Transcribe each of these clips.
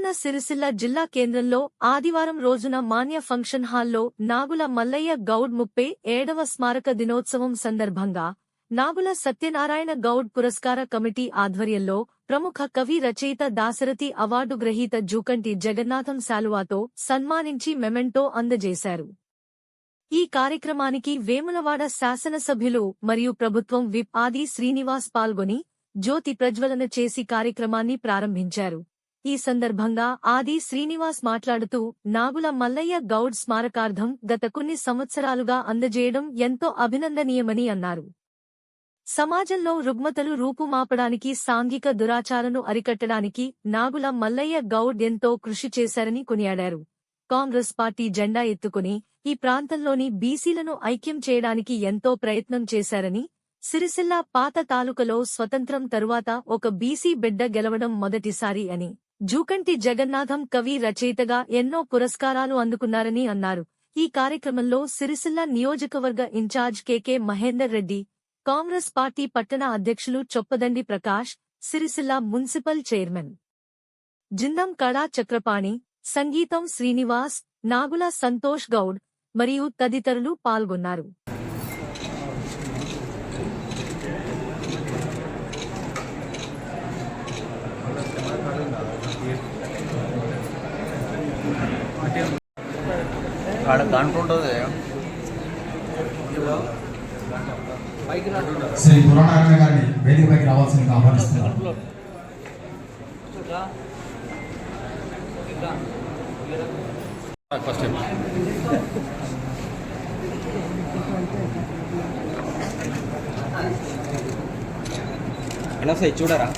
రాజన్న సిరిసిల్ల జిల్లా కేంద్రంలో ఆదివారం రోజున మాన్య ఫంక్షన్ హాల్లో నాగుల మల్లయ్య గౌడ్ ముప్పై ఏడవ స్మారక దినోత్సవం సందర్భంగా నాగుల సత్యనారాయణ గౌడ్ పురస్కార కమిటీ ఆధ్వర్యంలో ప్రముఖ కవి రచయిత దాశరథి అవార్డు గ్రహీత జూకంటి జగన్నాథం శాలువాతో సన్మానించి మెమెంటో అందజేశారు. ఈ కార్యక్రమానికి వేములవాడ శాసనసభ్యులు మరియు ప్రభుత్వం విప్ ఆది శ్రీనివాస్ పాల్గొని జ్యోతి ప్రజ్వలన చేసి కార్యక్రమాన్ని ప్రారంభించారు. ఈ సందర్భంగా ఆది శ్రీనివాస్ మాట్లాడుతూ నాగుల మల్లయ్య గౌడ్ స్మారకార్థం గత కొన్ని సంవత్సరాలుగా అందజేయడం ఎంతో అభినందనీయమని అన్నారు. సమాజంలో రుగ్మతలు రూపుమాపడానికి సాంఘిక దురాచారను అరికట్టడానికి నాగుల మల్లయ్య గౌడ్ ఎంతో కృషి చేశారని కొనియాడారు. కాంగ్రెస్ పార్టీ జెండా ఎత్తుకుని ఈ ప్రాంతంలోని బీసీలను ఐక్యం చేయడానికి ఎంతో ప్రయత్నం చేశారని సిరిసిల్ల పాత తాలూకలో స్వతంత్రం తరువాత ఒక బీసీ బిడ్డ గెలవడం మొదటిసారి అని. జూకంటి జగన్నాథం కవి రచయితగా ఎన్నో పురస్కారాలు అందుకున్నారని అన్నారు. ఈ కార్యక్రమంలో సిరిసిల్ల నియోజకవర్గ in-charge KK Mahender Reddy Congress party పట్టణ అధ్యక్షులు చొప్పదండి ప్రకాష్ సిరిసిల్ల మున్సిపల్ చైర్మన్ జిందం కళా చక్రపాణి సంగీతం శ్రీనివాస్ నాగుల సంతోష్ గౌడ్ మరియు తదితరులు పాల్గొన్నారు. ఆడ ఉంటుంది. శ్రీ పురాణారాయణ గారిని వేదికపైకి రావాల్సిందిగా ఆహ్వానిస్తున్నారు ఫస్ట్ అన్న సై చూడరా?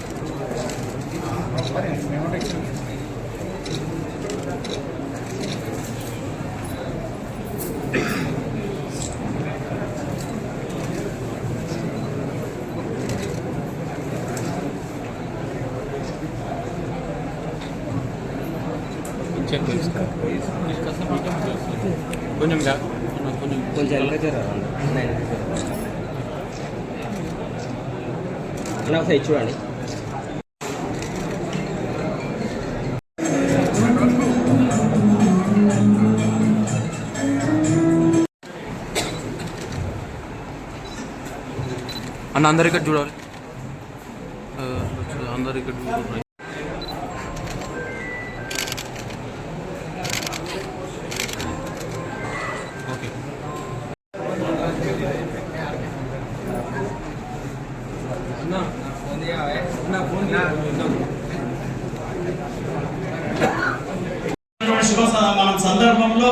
అన్న ఒకసారి చూడండి అన్న అందరు ఇక్కడ చూడాలి. అందరు ఇక్కడ చూడాలి. మనం సందర్భంలో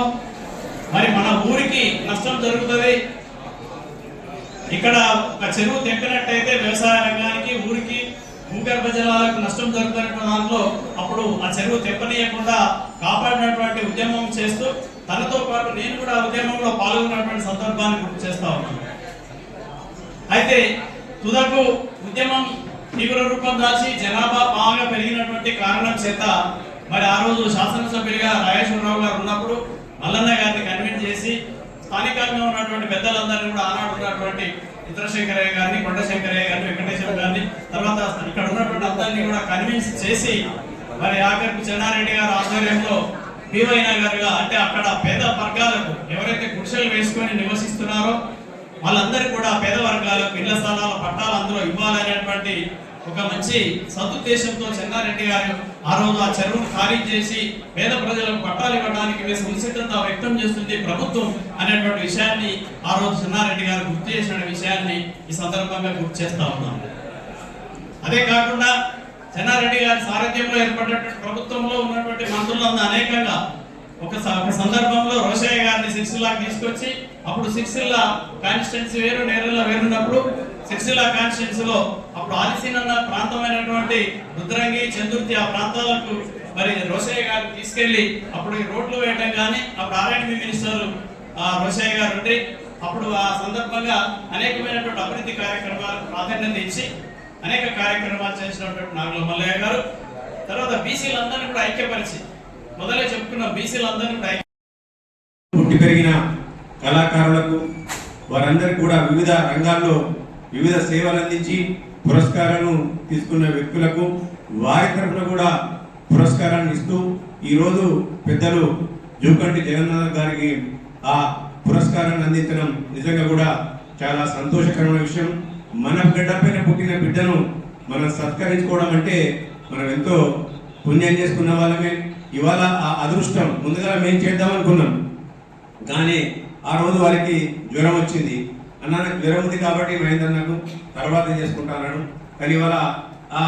మరి మన ఊరికి నష్టం జరుగుతుంది. ఇక్కడ ఒక చెరువు తెప్పినట్టయితే వ్యవసాయ రంగానికి ఊరికి భూగర్భ జలాలకు నష్టం జరుగుతున్న దాంట్లో అప్పుడు ఆ చెరువు తెప్పనీయకుండా కాపాడినటువంటి ఉద్యమం చేస్తూ తనతో పాటు నేను కూడా ఉద్యమంలో పాల్గొన్నటువంటి సందర్భాన్ని గుర్తు చేస్తా ఉన్నాను. అయితే తుదకు ఉద్యమం తీవ్ర రూపం దాల్చి జనాభా బాగా పెరిగినటువంటి కారణం చేత మరి ఆ రోజు శాసనసభ్యులుగా రాజేశ్వరరావు గారు ఉన్నప్పుడు మల్లన్న గారిని కన్విన్స్ చేసి స్థానికంగా ఉన్నటువంటి పెద్దలందరినీ కూడా ఆనాడు ఉన్నటువంటి ఇతరశంకరయ్య గారిని కొండశంకరయ్య గారిని వెంకటేశ్వర గారిని తర్వాత ఇక్కడ ఉన్నటువంటి అందరినీ కూడా కన్విన్స్ చేసి మరి ఆఖరికి చెన్నారెడ్డి గారు ఆధ్వర్యంలో భీమయ్య గారుగా అంటే అక్కడ పేద వర్గాలకు ఎవరైతే గుడిసెలు వేసుకొని నివసిస్తున్నారో వాళ్ళందరికీ కూడా పేద వర్గాలకు ఇళ్ళ స్థలాల పట్టాలు అందులో ఇవ్వాలనేటువంటి ఒక మంచి సదుద్దేశంతో చెన్నారెడ్డి గారు ఆ రోజు ఆ చెరువును ఖాళీ చేసి పేద ప్రజలకు పట్టాలు ఇవ్వడానికి మీ సంసిద్ధత వ్యక్తం చేస్తుంది ప్రభుత్వం అనేటువంటి విషయాన్ని ఆ రోజు చెన్నారెడ్డి గారు గుర్తు చేసిన విషయాన్ని ఈ సందర్భంగా గుర్తు చేస్తా ఉన్నాం అదే కాకుండా చెన్నారెడ్డి గారి సారథ్యంలో ఏర్పడినటువంటి ప్రభుత్వంలో ఉన్నటువంటి మంత్రులందరూ అనేకంగా ఒక సందర్భంలో రోషయ్య గారిని సిరిసిల్లాకి తీసుకొచ్చి అప్పుడు సిరిసిల్ల కాన్స్టిట్యున్సీ వేరు నేరులో వేరున్నప్పుడు సిరిసిల్ల కాన్స్టిట్యున్సీలో అప్పుడు ఆదిసీన్ అన్న ప్రాంతమైనటువంటి రుద్రంగి చందుర్తి ఆ ప్రాంతాలకు మరి రోసయ్య గారు తీసుకెళ్ళి అప్పుడు ఈ రోడ్లు వేయటం కానీ అప్పుడు ఆర్ఎండ్బి మినిస్టర్ ఆ రోసయ్య గారు ఉండి అప్పుడు ఆ సందర్భంగా అనేకమైనటువంటి అభివృద్ధి కార్యక్రమాలకు ప్రాధాన్యత ఇచ్చి అనేక కార్యక్రమాలు చేసినటువంటి నాగుల మల్లయ్య గారు. తర్వాత బీసీలందరినీ కూడా ఐక్యపరిచి మొదలే చెప్పుకున్న బీసీలందరినీ కూడా ఐక్య పుట్టి పెరిగిన కళాకారులకు వారందరికీ కూడా వివిధ రంగాల్లో వివిధ సేవలు అందించి పురస్కారాలను తీసుకున్న వ్యక్తులకు వారి తరఫున కూడా పురస్కారాన్ని ఇస్తూ ఈరోజు పెద్దలు జూకంటి జగన్నాథ్ గారికి ఆ పురస్కారాన్ని అందించడం నిజంగా కూడా చాలా సంతోషకరమైన విషయం. మన గడ్డపైన పుట్టిన బిడ్డను మనం సత్కరించుకోవడం అంటే మనం ఎంతో పుణ్యం చేసుకున్న వాళ్ళమే. ఇవాళ ఆ అదృష్టం ముందుగా మేము చేద్దాం అనుకున్నాం. కానీ ఆ రోజు వారికి జ్వరం వచ్చింది. అన్న నాకు జ్వరం ఉంది కాబట్టి మహేందర్ నాకు తర్వాత చేసుకుంటాను కానీ ఇవాళ ఆ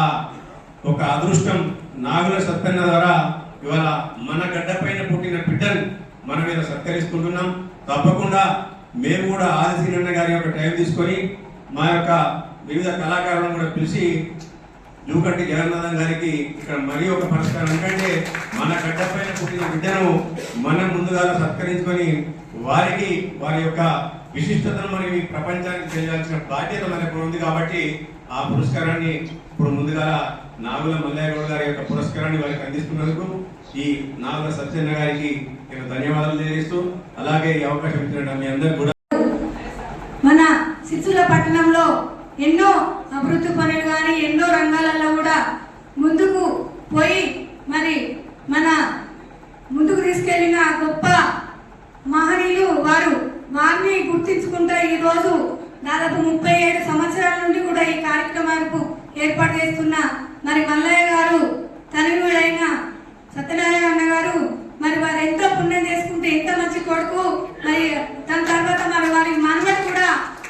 ఒక అదృష్టం నాగుల సత్కరణ ద్వారా ఇవాళ మన గడ్డ పైన పుట్టిన బిడ్డను మన మీద సత్కరిస్తుంటున్నాం. తప్పకుండా మేము కూడా ఆదిశీలన్న గారి యొక్క టైం తీసుకొని మా యొక్క వివిధ కళాకారులను కూడా పిలిచి జూకట్టి జగన్నాథం గారికి ఇక్కడ మరీ ఒక పురస్కారం ఎందుకంటే మన గడ్డ పైన పుట్టిన బిడ్డను మనం ముందుగా సత్కరించుకొని వారికి వారి యొక్క విశిష్టతను మనం ఈ ప్రపంచానికి చేయాల్సిన బాధ్యత మనకు ఉంది కాబట్టి ఆ పురస్కారాన్ని ఇప్పుడు ముందుగా నాగుల మల్లయ్య గారి యొక్క పురస్కారాన్ని వారికి అందిస్తున్నందుకు ఈ నాగుల సత్యన్న గారికి నేను ధన్యవాదాలు తెలియజేస్తూ అలాగే ఈ అవకాశం ఇచ్చిన మీ అందరికీ కూడా మన సిచ్చుల పట్టణంలో ఎన్నో అభివృద్ధి పనులు కానీ ఎన్నో రంగాలలో కూడా ముందుకు పోయి మరి మన ముందుకు తీసుకెళ్ళిన గొప్ప మహనీయులు వారు వారిని గుర్తించుకుంటూ ఈరోజు దాదాపు ముప్పై ఏడు సంవత్సరాల నుండి కూడా ఈ కార్యక్రమాలకు ఏర్పాటు చేస్తున్న మరి మల్లయ్య గారు తనయుడైన సత్యనారాయణ అన్న గారు మరి వారు ఎంతో పుణ్యం చేసుకుంటే ఎంత మంచి కొడుకు మరి దాని తర్వాత మరి వారి మనవడు కూడా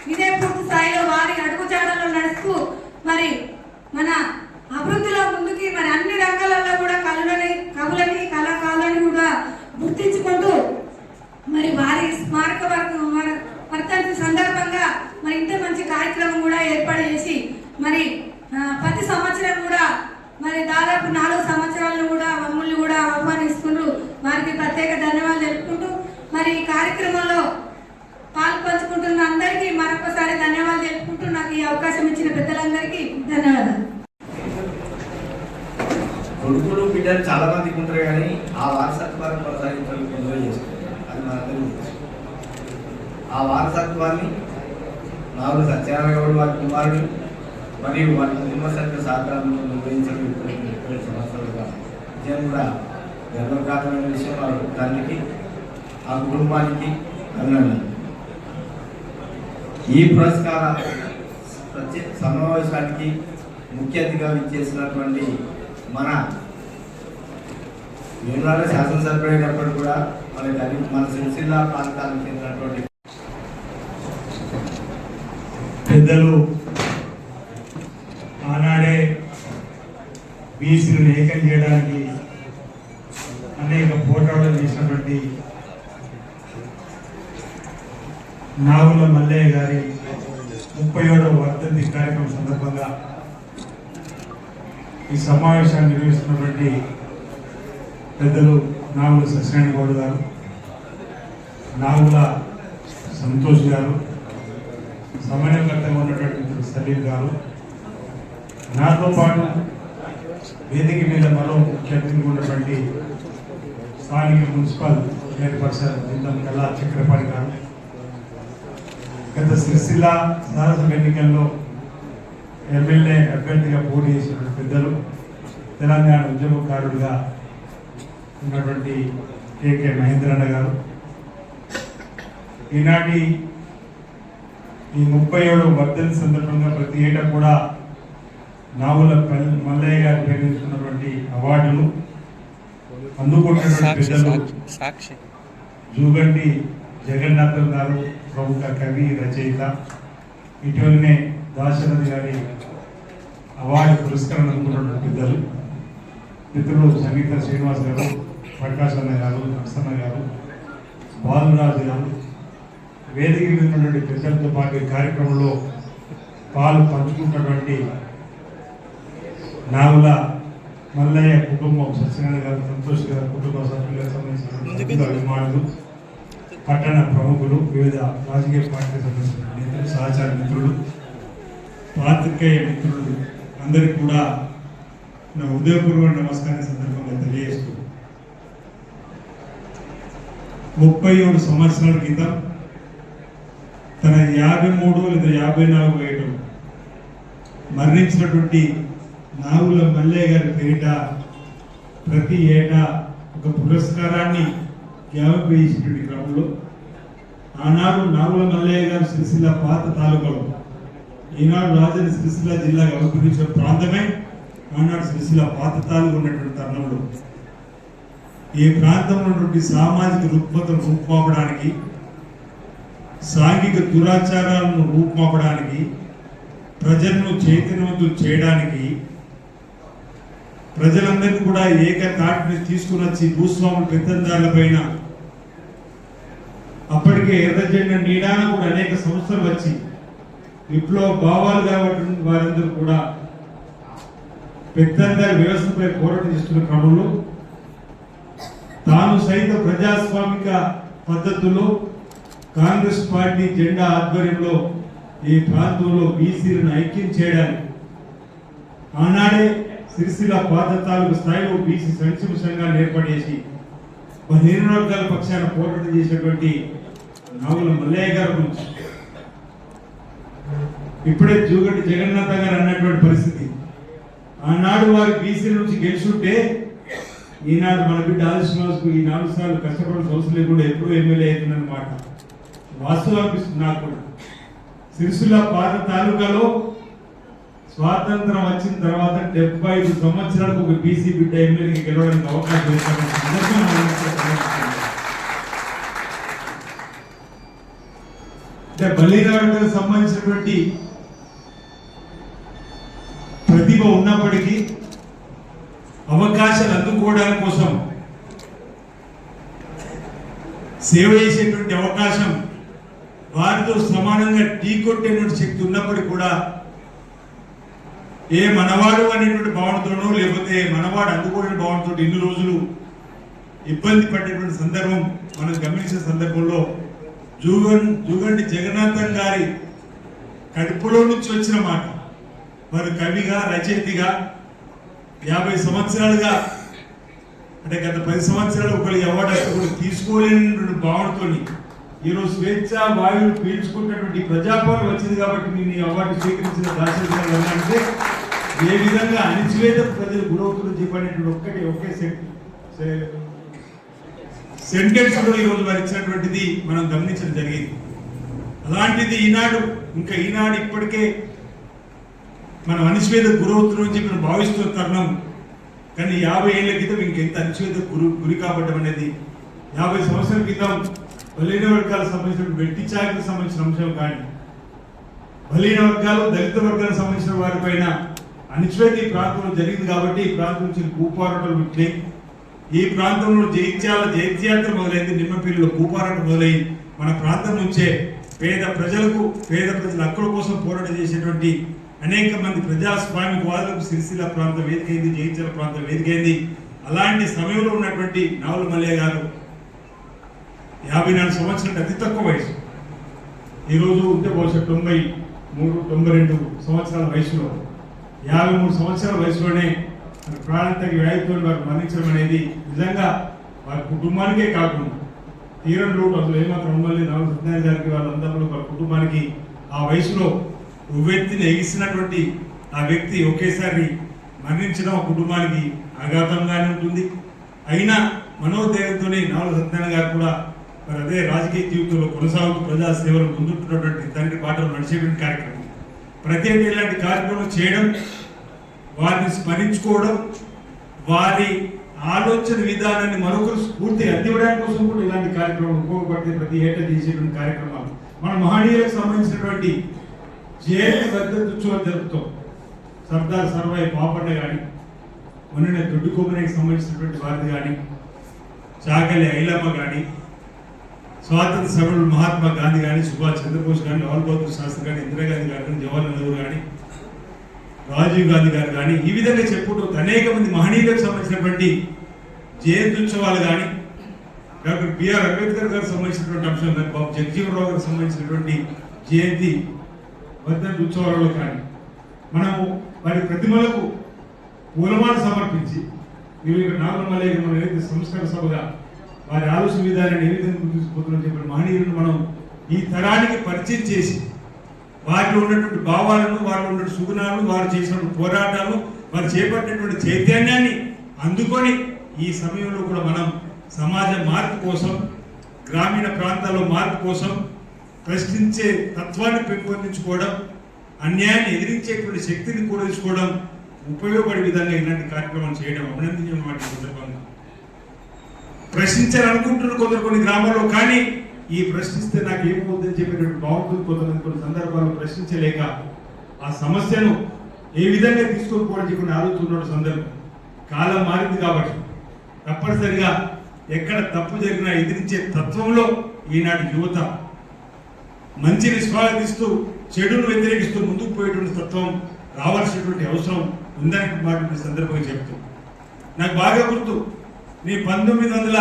ఇదే పూర్తి స్థాయిలో వారి అడుగుజాడల్లో నడుస్తూ మరి మన అభివృద్ధిలో ముందుకి మరి అన్ని రంగాలలో కూడా కళలని కవులని కళాకారులని కూడా గుర్తించుకుంటూ మరి వారి స్మారక వర్గ- వర్- వర్ధంతి సందర్భంగా మరి ఇంత మంచి కార్యక్రమం కూడా ఏర్పాటు చేసి మరి ఆ, ప్రతి సంవత్సరం కూడా మరి దాదాపు నాలుగు సంవత్సరాలను కూడా మమ్మల్ని కూడా ఆహ్వానిస్తున్నారు వారికి ప్రత్యేక ధన్యవాదాలు తెలుపుకుంటూ మరి ఈ కార్యక్రమంలో పాలు పంచుకుంటున్న అందరికీ మరొకసారి ధన్యవాదాలు తెలుపుకుంటూ నాకు ఈ అవకాశం ఇచ్చిన పెద్దలందరికీ ధన్యవాదాలు కొడుకులు బిడ్డలు చాలా మందికి ఉంటారు కానీ ఆ వారసత్వాన్ని కొనసాగించడం ఎంజాయ్ చేసుకుంటారు అది మనందరికీ తెలుసు ఆ వారసత్వాన్ని నాలుగు సత్యనారాయణ గౌడ్ వారి కుమారుడు మరియు వారి కుటుంబ సభ్యుల సహకారంలో నిర్వహించడం ఇప్పుడు ముప్పై సంవత్సరాలుగా. విజయం కూడా గర్వకారణమైన విషయం వారి తండ్రికి ఆ కుటుంబానికి అభినందన ఈ పురస్కార ప్రత్యేక సమావేశానికి ముఖ్య అతిథిగా విచ్చేసినటువంటి మన వేములాడ శాసనసభ్యుడైనప్పుడు కూడా మన మన సిరిసిల్ల ప్రాంతానికి చెందినటువంటి పెద్దలు ఆనాడే బీసీలను ఏకం చేయడానికి అనేక పోరాటాలు చేసినటువంటి నాగుల మల్లయ్య గారి ముప్పై ఏడవ వర్ధంతి కార్యక్రమం సందర్భంగా ఈ సమావేశాన్ని నిర్వహిస్తున్నటువంటి పెద్దలు నాగుల సత్యనారాయణ గౌడ్ గారు నాగుల సంతోష్ గారు సమన్వయకర్తగా ఉన్నటువంటి మిత్రుడు సలీం గారు. నాతో పాటు వేదిక మీద మరో ముఖ్య అతిథిగా ఉన్నటువంటి స్థానిక మున్సిపల్ చైర్పర్సన్ జిందం కల్లా చక్రపాణి గారు. గత సిరిసిల్ల శాసనసభ ఎన్నికల్లో ఎమ్మెల్యే అభ్యర్థిగా పోటీ చేసినటువంటి పెద్దలు తెలంగాణ ఉద్యమకారుడిగా ఉన్నటువంటి కేకే మహేంద్రన్న గారు. ఈనాటి ఈ ముప్పై ఏడు వర్ధంతి సందర్భంగా ప్రతి ఏటా కూడా నావుల మల్లయ్య గారు పేరున్నటువంటి అవార్డులు అందుకుంటున్నటువంటి పెద్దలు సాక్షి జూగంటి జగన్నాథం గారు ప్రముఖ కవి రచయిత ఇటీవలనే దాశరథి గారి అవార్డు పురస్కారం అందుకున్నటువంటి పెద్దలు మిత్రులు సంగీత శ్రీనివాస్ గారు ప్రకాశ్ అన్న గారు నరసన్న గారు బాలురాజు గారు వేదిక మీద ఉన్నటువంటి పెద్దలతో పాటు ఈ కార్యక్రమంలో పాలు పంచుకుంటున్నటువంటి నావుల మల్లయ్య కుటుంబం సత్యనారాయణ గారు సంతోష్ గారు కుటుంబ సభ్యులకు సంబంధించిన అభిమానులు పట్టణ ప్రముఖులు వివిధ రాజకీయ పార్టీ సంబంధించిన నేతలు సహచార మిత్రులు పాత్రికేయ మిత్రులు అందరికీ కూడా నా ఉదయపూర్వ నమస్కారం సందర్భంగా తెలియజేస్తూ ముప్పై ఏడు సంవత్సరాల క్రితం తన యాభై మూడు లేదా యాభై నాలుగు ఏడు మరణించినటువంటి నాగుల మల్లయ్య గారి పేరిట ప్రతి ఏటా ఒక పురస్కారాన్ని జ్ఞాపకం చేసినటువంటి క్రమంలో ఆనాడు నాగుల మల్లయ్య గారు సిరిసిల్ల పాత తాలూకాలో ఈనాడు రాజధాని సిరిసిల్ల జిల్లాగా అభివృద్ధించిన ప్రాంతమే ఆనాడు సిరిసిల్ల పాత తాలూకు ఉన్నటువంటి తరుణంలో. ఈ ప్రాంతంలో ఉన్నటువంటి సామాజిక రుగ్మతను రూపుమాపడానికి సాంఘిక దురాచారాలను రూపుమాపడానికి ప్రజలను చైతన్యవంతులు చేయడానికి ప్రజలందరినీ కూడా ఏకతాటిని తీసుకుని వచ్చి భూస్వాముల పెత్తందారుల పైన అప్పటికే ఎర్రజెండ నీడాన కూడా అనేక సంస్థలు వచ్చి విప్లవ భావాలు కాబట్టి వారందరూ కూడా పెత్తందారి వ్యవస్థపై పోరాటం చేస్తున్న క్రమంలో తాను సైతం ప్రజాస్వామిక పద్ధతుల్లో కాంగ్రెస్ పార్టీ జెండా ఆధ్వర్యంలో ఈ ప్రాంతంలో బీసీలను ఐక్యం చేయడానికి ఆనాడే సిరిసిల్ల పాత తాలూకు స్థాయిలో బీసీ సంక్షేమ సంఘాన్ని ఏర్పాటు చేసి పదిహేను వర్గాల పక్షాన పోరాటం చేసినటువంటి నావుల మల్లయ్య గారి గురించి. ఇప్పుడే జూగడ్డి జగన్నాథ గారు అన్నటువంటి పరిస్థితి. ఆనాడు వారి బీసీల నుంచి గెలుచుంటే ఈనాడు మన బిడ్డ ఆదిశ్వాసకు ఈ నాలుగు సార్లు కష్టపడాల్సిన అవసరం లేకుండా ఎప్పుడూ ఎమ్మెల్యే అవుతుందన్నమాట వాస్తవం అనిపిస్తుంది నాకు కూడా. సిరిసిల్ల పాత తాలూకాలో స్వాతంత్రం వచ్చిన తర్వాత డెబ్బై ఐదు సంవత్సరాలకు ఒక బీసీ బిడ్డ ఎమ్మెల్యేకి గెలవడానికి అవకాశం అంటే బలిరాడుకు సంబంధించినటువంటి ప్రతిభ ఉన్నప్పటికీ అవకాశాలు అందుకోవడానికి కోసం సేవ చేసేటువంటి అవకాశం వారితో సమానంగా టీ కొట్టేటువంటి శక్తి ఉన్నప్పటికీ కూడా ఏ మనవాడు అనేటువంటి భావనతోనో లేకపోతే మనవాడు అందుకోలేని భావనతో ఇన్ని రోజులు ఇబ్బంది పడేటువంటి సందర్భం మనం గమనించిన సందర్భంలో జూగన్ జూగండి జగన్నాథన్ గారి కడుపులో నుంచి వచ్చిన మాట. వారు కవిగా రచయితగా యాభై సంవత్సరాలుగా అంటే గత పది సంవత్సరాలు ఒకరు ఎవరు తీసుకోలేనటువంటి భావనతోని ఈరోజు స్వేచ్ఛ వాయువులు పీల్చుకున్నటువంటి ప్రజాపాలన వచ్చింది కాబట్టి నేను ఈ అవార్డు స్వీకరించిన దాశరథి అంటే ఏ విధంగా అణిచివేత ప్రజలు గురవుతుందో చెప్పనేటువంటి ఒక్కటి ఒకే సెంటెన్స్లో ఈరోజు వారు ఇచ్చినటువంటిది మనం గమనించడం జరిగింది. అలాంటిది ఈనాడు ఇంకా ఈనాడు ఇప్పటికే మనం అణిచివేత గురవుతున్నాం చెప్పి మనం భావిస్తున్న తరుణం. కానీ యాభై ఏళ్ళ క్రితం ఇంకెంత అణిచివేత గురి గురి కాబట్టం అనేది యాభై సంవత్సరాల క్రితం బలీన వర్గాలకు సంబంధించిన వెట్టి చాకికి సంబంధించిన అంశం కానీ బలీన వర్గాలు దళిత వర్గాలకు సంబంధించిన వారిపైన అణిచివేత ఈ ప్రాంతంలో జరిగింది కాబట్టి ఈ ప్రాంతం నుంచి భూపోరాటాలు పుట్టినాయి ఈ ప్రాంతంలో జైత్యాల జైత్యాత్ర మొదలైంది నిమ్మపిల్లిలో భూపోరాటం మొదలై మన ప్రాంతం నుంచే పేద ప్రజలకు పేద ప్రజల హక్కుల కోసం పోరాటం చేసేటువంటి అనేక మంది ప్రజాస్వామిక వాదులకు సిరిసిల్ల ప్రాంతం వేదికైంది జయించాల ప్రాంతం వేదికైంది. అలాంటి సమయంలో ఉన్నటువంటి నావల మల్లయ్య గారు యాభై నాలుగు సంవత్సరాలు అతి తక్కువ వయసు. ఈరోజు ఉంటే బహుశా తొంభై మూడు తొంభై రెండు సంవత్సరాల వయసులో. యాభై మూడు సంవత్సరాల వయసులోనే ప్రాణాంతక వ్యాధితో వారు మరణించడం అనేది నిజంగా వారి కుటుంబానికే కాకుండా తీరం లోటు అసలు ఏమాత్రం ఉండాలి నవ సత్యనారాయణ గారికి వాళ్ళందరూ వారి కుటుంబానికి ఆ వయసులో ఉవ్వెత్తిని ఎగిసినటువంటి ఆ వ్యక్తి ఒకేసారి మరణించడం ఆ కుటుంబానికి ఆఘాతంగానే ఉంటుంది. అయినా మనోధైర్యంతోనే నవల సత్యనారాయణ గారు కూడా మరి అదే రాజకీయ జీవితంలో కొనసాగుతూ ప్రజా సేవలు ముందుంటున్నటువంటి తండ్రి బాటలు నడిచేటువంటి కార్యక్రమం. ప్రతి ఏంటి ఇలాంటి కార్యక్రమం చేయడం వారిని స్మరించుకోవడం వారి ఆలోచన విధానాన్ని మరొకరు స్ఫూర్తి అందివ్వడానికి కోసం కూడా ఇలాంటి కార్యక్రమం ఉపయోగపడితే ప్రతి ఏటా చేసేటువంటి కార్యక్రమాలు. మన మహనీయులకు సంబంధించినటువంటి జయంతి ఉత్సవాలు జరుపుతాం. సర్దార్ సర్వాయి పాపన్న కానీ మొన్న దొడ్డు కొమ్మరికి సంబంధించినటువంటి వారిది కానీ చాకలి ఐలమ్మ కానీ స్వాతంత్ర సభలు మహాత్మా గాంధీ కానీ సుభాష్ చంద్రబోస్ కానీ లాల్ బహదూర్ శాస్త్రి కానీ ఇందిరాగాంధీ గారు కానీ జవహర్లాల్ నెహ్రూ కానీ రాజీవ్ గాంధీ గారు కానీ ఈ విధంగా చెప్పుకుంటూ అనేక మంది మహనీయులకు సంబంధించినటువంటి జయంతి ఉత్సవాలు కానీ డాక్టర్ బిఆర్ అంబేద్కర్ గారికి సంబంధించినటువంటి అంశం కానీ బాబు జగజీవన్ రావు గారికి సంబంధించినటువంటి జయంతి వర్ధంతి ఉత్సవాలలో కానీ మనము వారి ప్రతిమలకు పూలమాల సమర్పించి మీరు ఇక్కడ నాగమల్లయ్య మనం ఏదైతే సంస్కార సభగా వారి ఆలోచన విధానాన్ని ఏ విధంగా తీసుకుపోతున్నాం చెప్పిన మహనీయులను మనం ఈ తరానికి పరిచయం చేసి వారిలో ఉన్నటువంటి భావాలను వారిలో ఉన్నటువంటి సుగుణాలను వారు చేసినటువంటి పోరాటాలు వారు చేపట్టినటువంటి చైతన్యాన్ని అందుకొని ఈ సమయంలో కూడా మనం సమాజ మార్పు కోసం గ్రామీణ ప్రాంతాల్లో మార్పు కోసం ప్రశ్నించే తత్వాన్ని పెంపొందించుకోవడం అన్యాయాన్ని ఎదిరించేటువంటి శక్తిని కూడించుకోవడం ఉపయోగపడే విధంగా ఇలాంటి కార్యక్రమాలు చేయడం అభినందనీయమైన సందర్భంగా ప్రశ్నించాలనుకుంటున్నారు కొందరు కొన్ని గ్రామాల్లో కానీ ఈ ప్రశ్నిస్తే నాకు ఏమవుతుందని చెప్పినట్టు బాగుంటుంది కొంతమంది కొన్ని సందర్భాల్లో ప్రశ్నించలేక ఆ సమస్యను ఏ విధంగా తీసుకొని చెప్పి ఆలోచిస్తున్న సందర్భం కాలం మారింది కాబట్టి తప్పనిసరిగా ఎక్కడ తప్పు జరిగినా ఎదిరించే తత్వంలో ఈనాటి యువత మంచిని స్వాగతిస్తూ చెడును వ్యతిరేకిస్తూ ముందుకు పోయేటువంటి తత్వం రావాల్సినటువంటి అవసరం ఉందని మాట సందర్భంగా చెప్తూ నాకు బాగా గుర్తు నీ పంతొమ్మిది వందల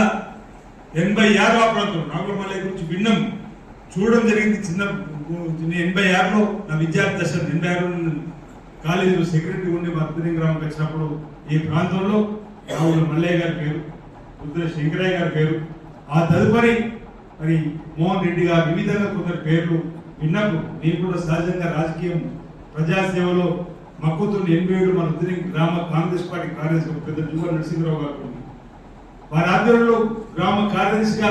ఎనభై ఆరు ఆ ప్రాంతం నాగమల్లయ్య గురించి విన్నాం. చూడడం జరిగింది చిన్న ఎనభై ఆరులో నా విద్యార్థి దశ ఎనభై ఆరు కాలేజీలో సెక్రటరీ ఉండి మా గ్రామంకి వచ్చినప్పుడు ఈ ప్రాంతంలో రావుల మల్లయ్య గారి పేరు రుద్ర శంకరయ్య గారి పేరు. ఆ తదుపరి మరి మోహన్ రెడ్డి గారు వివిధంగా కొందరు పేర్లు విన్నప్పుడు నేను కూడా సహజంగా రాజకీయం ప్రజాసేవలో మక్కుతున్న ఎనిమిది మన ఉద్దిని గ్రామ కాంగ్రెస్ పార్టీ కార్యదర్శి పెద్ద జువ నరసింహరావు గారు వారి ఆధ్వర్యంలో గ్రామ కార్యదర్శిగా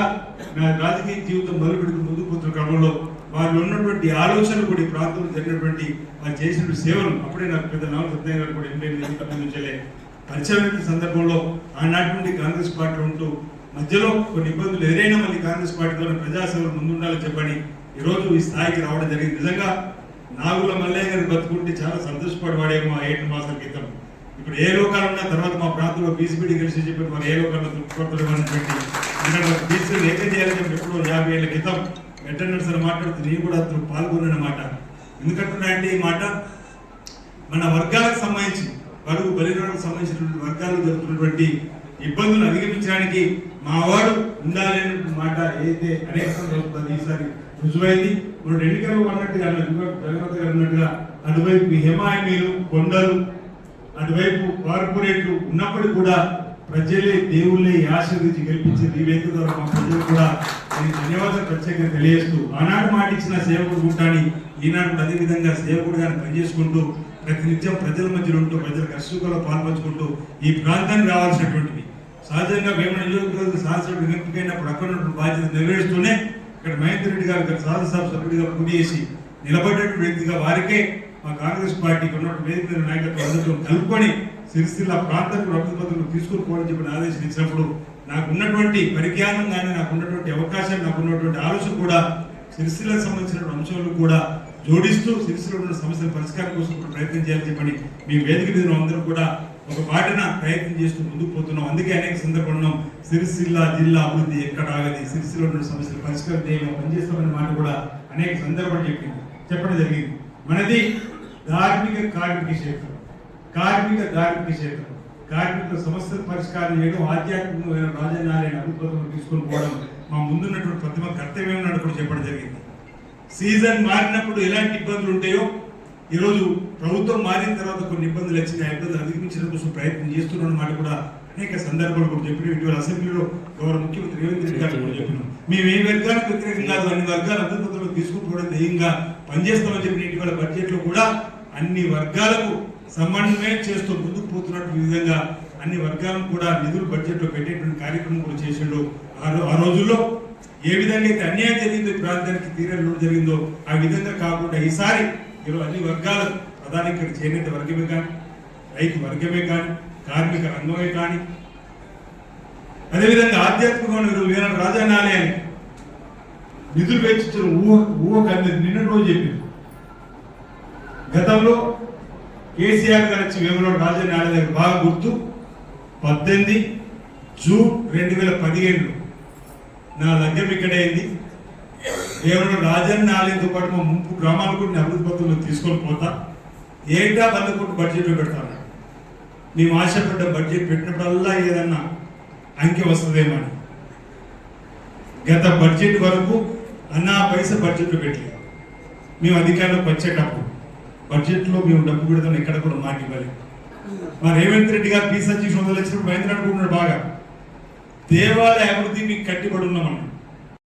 నా రాజకీయ జీవితం మొదలుపెడుతూ ముందుకు పోతున్న క్రమంలో వారిలో ఉన్నటువంటి ఆలోచనలు కూడా ఈ ప్రాంతంలో జరిగినటువంటి వారు చేసిన సేవలు అప్పుడే నాకు పెద్ద నామ సత్యనారాయణ గారు కూడా ఎంపీ ఎనిమిది పరిచయం సందర్భంలో ఆనాటి నుండి కాంగ్రెస్ పార్టీలో ఉంటూ మధ్యలో కొన్ని ఇబ్బందులు ఎదురైనా మళ్ళీ కాంగ్రెస్ పార్టీలో ప్రజాసేవలు ముందుండాలని చెప్పని ఈరోజు ఈ స్థాయికి రావడం జరిగింది. నిజంగా నాగుల మల్లయ్య గారు బతుకుంటే చాలా సంతోషపడవాడేమో ఆ ఏడు మాసాల క్రితం. ఇప్పుడు ఏ లోకాలు ఉన్నా తర్వాత మా ప్రాంతంలో బీసీబీడీ కలిసి చెప్పి మరి ఏ లోకాల్లో తృప్తిపడతామనేటువంటి ఎందుకంటే బీసీలు ఏకం చేయాలని చెప్పి ఎప్పుడో యాభై ఏళ్ళ క్రితం వెటర్నరీ అని మాట్లాడుతూ నేను కూడా అతను పాల్గొన్న మాట. ఎందుకంటున్నా అంటే ఈ మాట మన వర్గాలకు సంబంధించి బరువు బలిలకు సంబంధించినటువంటి వర్గాలు జరుగుతున్నటువంటి ఇబ్బందులు అధిగమించడానికి మా వాడు ఉండాలి మాట ఏదైతే అనేక ఈసారి రుజువైంది. ఇప్పుడు ఎన్నికలు అన్నట్టుగా జగన్మోహన్ గారు అన్నట్టుగా అటువైపు హిమాయమీలు కొండలు అటువైపు కార్పొరేట్లు ఉన్నప్పటికీ కూడా ప్రజలే దేవుళ్ళే ఆశీర్వించి గెలిపించి ఈ ద్వారా మా ప్రజలు కూడా నేను ధన్యవాదాలు ప్రత్యేకంగా తెలియజేస్తూ ఆనాడు మాట ఇచ్చిన సేవకుడు ఉంటాని ఈనాడు అదేవిధంగా సేవకుడుగా పనిచేసుకుంటూ ప్రతినిత్యం ప్రజల మధ్యలో ఉంటూ ప్రజల కష్టంలో పాల్పంచుకుంటూ ఈ ప్రాంతానికి రావాల్సినటువంటివి సహజంగా మేము నియోజకవర్గ శాసనసభ్యుడు ఎంపికైనప్పుడు అక్కడ ఉన్నటువంటి బాధ్యత నెరవేరుస్తూనే ఇక్కడ మహేందర్ రెడ్డి గారు ఇక్కడ శాసనసభ సభ్యుడిగా పోటీ చేసి నిలబడేటువంటి వ్యక్తిగా వారికే మా కాంగ్రెస్ పార్టీకి ఉన్నటువంటి వేదిక మీద నాయకత్వం అందరితో కలుపుకొని సిరిసిల్ల ప్రాంతానికి ప్రభుత్వం తీసుకుని పోవడం చెప్పిన ఆదేశం ఇచ్చినప్పుడు నాకు ఉన్నటువంటి పరిజ్ఞానం కానీ నాకు ఉన్నటువంటి అవకాశం నాకు ఉన్నటువంటి ఆలోచన కూడా సిరిసిల్లకు సంబంధించిన అంశాలు కూడా జోడిస్తూ సిరిసిల్ల ఉన్న సమస్యల పరిష్కారం కోసం ప్రయత్నం చేయాలని చెప్పని మీ వేదిక మీద అందరూ కూడా ఒక పాటన ప్రయత్నం చేస్తూ ముందుకు పోతున్నాం. అందుకే అనేక సందర్భంలో సిరిసిల్ల జిల్లా అభివృద్ధి ఎక్కడ ఆగది సిరిసిల్ల ఉన్న సమస్యలు పరిష్కారం చేయడం పనిచేస్తామనే మాట కూడా అనేక సందర్భాలు చెప్పింది. చెప్పడం జరిగింది. మనది ధార్మిక కార్మిక క్షేత్రం కార్మిక ధార్మిక క్షేత్రం కార్మిక సమస్య పరిష్కారం చేయడం ఆధ్యాత్మికమైన రాజధాని అభివృద్ధి తీసుకొని పోవడం మా ముందున్నటువంటి ప్రతిమ కర్తవ్యం నాడు కూడా చెప్పడం జరిగింది. సీజన్ మారినప్పుడు ఎలాంటి ఇబ్బందులు ఉంటాయో ఈరోజు ప్రభుత్వం మారిన తర్వాత కొన్ని ఇబ్బందులు వచ్చినాయి. ఆ ఇబ్బందులు అధిగమించడం కోసం ప్రయత్నం చేస్తున్న మాట కూడా అనేక సందర్భాలు కూడా చెప్పిన. ఇటీవల అసెంబ్లీలో గౌరవ ముఖ్యమంత్రి రేవంత్ రెడ్డి గారు కూడా చెప్పినాం. మేము ఏ వర్గానికి వ్యతిరేకం కాదు అన్ని వర్గాల తీసుకుంటూ తీసుకుపోవడం ధ్యేయంగా పనిచేస్తామని చెప్పిన ఇటీవల బడ్జెట్లో కూడా అన్ని వర్గాలకు సమన్వయం చేస్తూ ముందుకు పోతున్నట్టు విధంగా అన్ని వర్గాలను కూడా నిధులు బడ్జెట్లో పెట్టేటువంటి కార్యక్రమం కూడా చేసిండు. ఆ రోజుల్లో ఏ విధంగా అయితే అన్యాయం జరిగిందో ప్రాంతానికి తీరని లోటు జరిగిందో ఆ విధంగా కాకుండా ఈసారి ఈరోజు అన్ని వర్గాలకు ప్రధాని ఇక్కడ చేనేత వర్గమే కానీ రైతు వర్గమే కానీ కార్మిక రంగమే కానీ అదేవిధంగా ఆధ్యాత్మికమైన ఈరోజు వీర రాజధాని నిధులు వెచ్చించిన ఊహ ఊహ కంది నిన్న రోజు చెప్పింది. గతంలో కేసీఆర్ గారు వచ్చి వేమలో రాజధాని ఆలయం బాగా గుర్తు. పద్దెనిమిది జూన్ రెండు వేల పదిహేడులో నా లగ్గం ఇక్కడే అయింది. కేవలం రాజన్న ఆలయంతో పాటు మా ముంపు గ్రామాలు కూడా నేను అభివృద్ధి పత్రంలో తీసుకొని పోతా. ఏంటా వంద కోట్లు బడ్జెట్లో పెడతాను మేము ఆశపడ్డ బడ్జెట్ పెట్టినప్పుడల్లా ఏదన్నా అంకె వస్తుందేమో అని. గత బడ్జెట్ వరకు అన్నా పైసా బడ్జెట్లో పెట్టలేదు మేము అధికారంలోకి వచ్చేటప్పుడు బడ్జెట్లో మేము డబ్బు పెడతాం ఎక్కడ కూడా మాట ఇవ్వలేదు మా రేవంత్ రెడ్డి గారు పీసీ వందలు వచ్చినప్పుడు మహేంద్ర అనుకుంటున్నాడు బాగా. దేవాలయ అభివృద్ధి మీకు కట్టిబడి ఉన్నామన్నాడు